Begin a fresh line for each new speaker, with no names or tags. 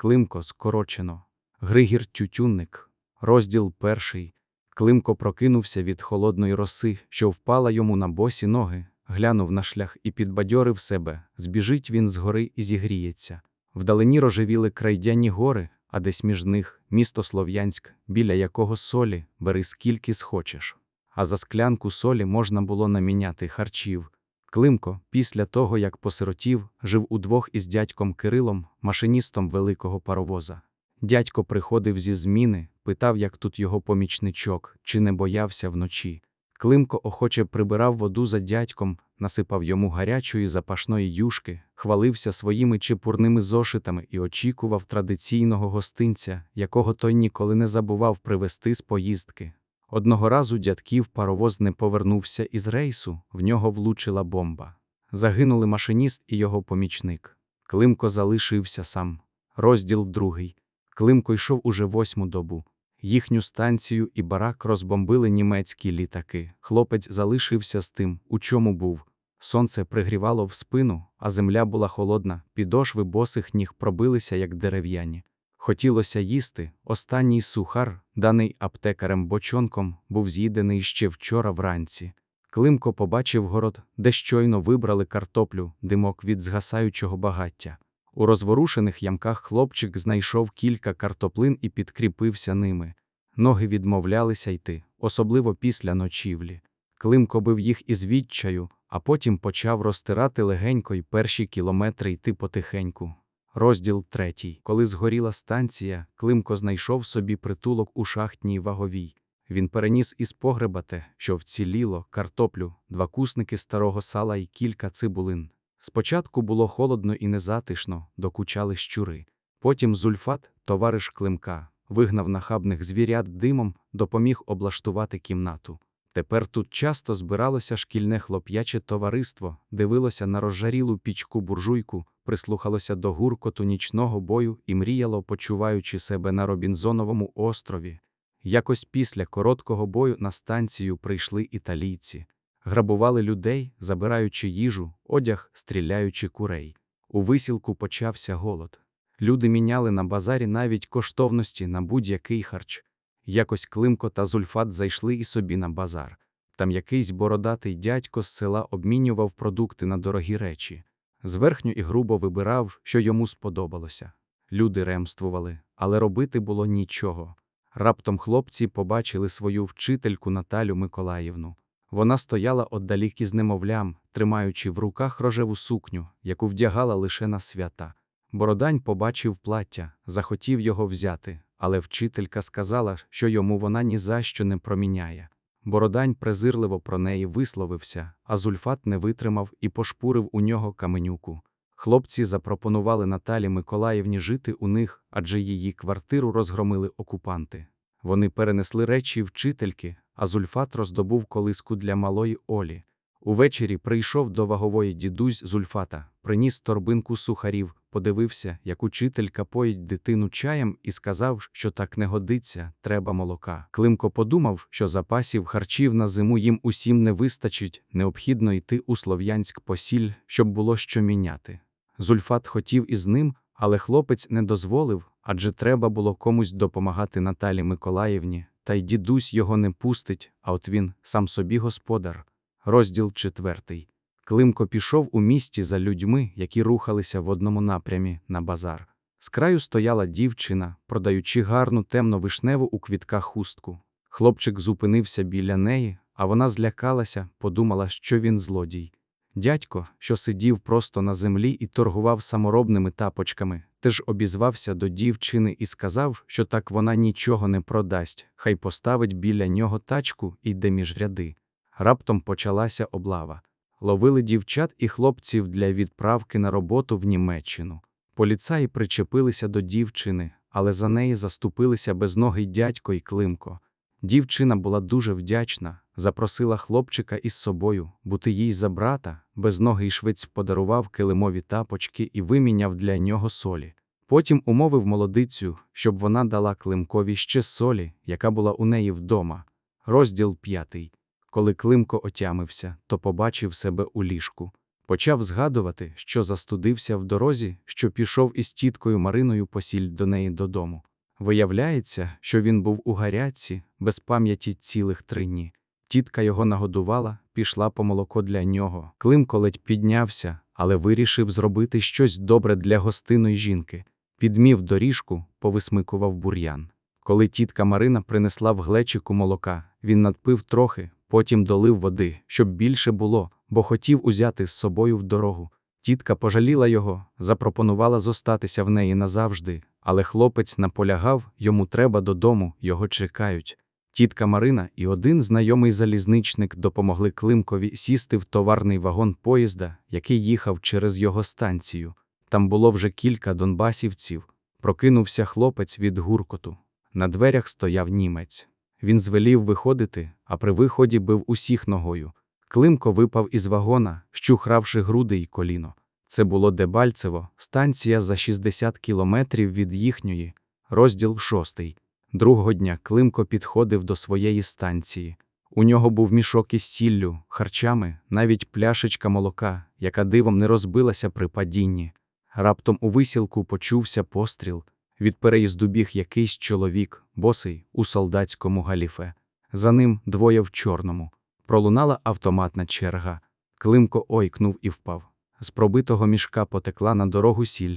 Климко скорочено. Григір Тютюнник. Розділ перший. Климко прокинувся від холодної роси, що впала йому на босі ноги, глянув на шлях і підбадьорив себе. Збіжить він з гори і зігріється. Вдалині рожевіли крайдяні гори, а десь між них місто Слов'янськ, біля якого солі бери скільки схочеш. А за склянку солі можна було наміняти харчів. Климко, після того, як посиротів, жив удвох із дядьком Кирилом, машиністом великого паровоза. Дядько приходив зі зміни, питав, як тут його помічничок, чи не боявся вночі. Климко охоче прибирав воду за дядьком, насипав йому гарячої запашної юшки, хвалився своїми чепурними зошитами і очікував традиційного гостинця, якого той ніколи не забував привезти з поїздки. Одного разу дядків паровоз не повернувся із рейсу, в нього влучила бомба. Загинули машиніст і його помічник. Климко залишився сам. Розділ другий. Климко йшов уже восьму добу. Їхню станцію і барак розбомбили німецькі літаки. Хлопець залишився з тим, у чому був. Сонце пригрівало в спину, а земля була холодна, підошви босих ніг пробилися, як дерев'яні. Хотілося їсти. Останній сухар, даний аптекарем бочонком, був з'їдений ще вчора вранці. Климко побачив город, де щойно вибрали картоплю, димок від згасаючого багаття. У розворушених ямках хлопчик знайшов кілька картоплин і підкріпився ними. Ноги відмовлялися йти, особливо після ночівлі. Климко бив їх із відчаю, а потім почав розтирати легенько й перші кілометри йти потихеньку. Розділ третій. Коли згоріла станція, Климко знайшов собі притулок у шахтній ваговій. Він переніс із погреба те, що вціліло, картоплю, два кусники старого сала і кілька цибулин. Спочатку було холодно і незатишно, докучали щури. Потім Зульфат, товариш Климка, вигнав нахабних звірят димом, допоміг облаштувати кімнату. Тепер тут часто збиралося шкільне хлоп'яче товариство, дивилося на розжарілу пічку буржуйку, прислухалося до гуркоту нічного бою і мріяло, почуваючи себе на Робінзоновому острові. Якось після короткого бою на станцію прийшли італійці. Грабували людей, забираючи їжу, одяг, стріляючи курей. У висілку почався голод. Люди міняли на базарі навіть коштовності на будь-який харч. Якось Климко та Зульфат зайшли і собі на базар. Там якийсь бородатий дядько з села обмінював продукти на дорогі речі. Зверхню і грубо вибирав, що йому сподобалося. Люди ремствували, але робити було нічого. Раптом хлопці побачили свою вчительку Наталю Миколаївну. Вона стояла отдалік із немовлям, тримаючи в руках рожеву сукню, яку вдягала лише на свята. Бородань побачив плаття, захотів його взяти, але вчителька сказала, що йому вона ні за що не проміняє. Бородань презирливо про неї висловився, а Зульфат не витримав і пошпурив у нього каменюку. Хлопці запропонували Наталі Миколаївні жити у них, адже її квартиру розгромили окупанти. Вони перенесли речі вчительки, а Зульфат роздобув колиску для малої Олі. Увечері прийшов до вагової дідусь Зульфата, приніс торбинку сухарів, подивився, як учителька поїть дитину чаєм, і сказав, що так не годиться, треба молока. Климко подумав, що запасів харчів на зиму їм усім не вистачить, необхідно йти у Слов'янськ посіль, щоб було що міняти. Зульфат хотів із ним, але хлопець не дозволив, адже треба було комусь допомагати Наталі Миколаївні, та й дідусь його не пустить, а от він сам собі господар. Розділ четвертий. Климко пішов у місті за людьми, які рухалися в одному напрямі на базар. З краю стояла дівчина, продаючи гарну темно-вишневу у квітках хустку. Хлопчик зупинився біля неї, а вона злякалася, подумала, що він злодій. Дядько, що сидів просто на землі і торгував саморобними тапочками, теж обізвався до дівчини і сказав, що так вона нічого не продасть, хай поставить біля нього тачку і йде між ряди. Раптом почалася облава. Ловили дівчат і хлопців для відправки на роботу в Німеччину. Поліцаї причепилися до дівчини, але за неї заступилися безногий дядько і Климко. Дівчина була дуже вдячна, запросила хлопчика із собою, бути їй за брата, безногий швець подарував килимові тапочки і виміняв для нього солі. Потім умовив молодицю, щоб вона дала Климкові ще солі, яка була у неї вдома. Розділ п'ятий. Коли Климко отямився, то побачив себе у ліжку. Почав згадувати, що застудився в дорозі, що пішов із тіткою Мариною посіль до неї додому. Виявляється, що він був у гарячці, без пам'яті цілих три дні. Тітка його нагодувала, пішла по молоко для нього. Климко ледь піднявся, але вирішив зробити щось добре для гостиної жінки. Підмів доріжку, повисмикував бур'ян. Коли тітка Марина принесла в глечику молока, він надпив трохи, потім долив води, щоб більше було, бо хотів узяти з собою в дорогу. Тітка пожаліла його, запропонувала зостатися в неї назавжди, але хлопець наполягав, йому треба додому, його чекають. Тітка Марина і один знайомий залізничник допомогли Климкові сісти в товарний вагон поїзда, який їхав через його станцію. Там було вже кілька донбасівців. Прокинувся хлопець від гуркоту. На дверях стояв німець. Він звелів виходити, а при виході бив усіх ногою. Климко випав із вагона, щухравши груди й коліно. Це було Дебальцево, станція за 60 кілометрів від їхньої, розділ шостий. Другого дня Климко підходив до своєї станції. У нього був мішок із сіллю, харчами, навіть пляшечка молока, яка дивом не розбилася при падінні. Раптом у висілку почувся постріл. Від переїзду біг якийсь чоловік, босий, у солдатському галіфе. За ним двоє в чорному. Пролунала автоматна черга. Климко ойкнув і впав. З пробитого мішка потекла на дорогу сіль.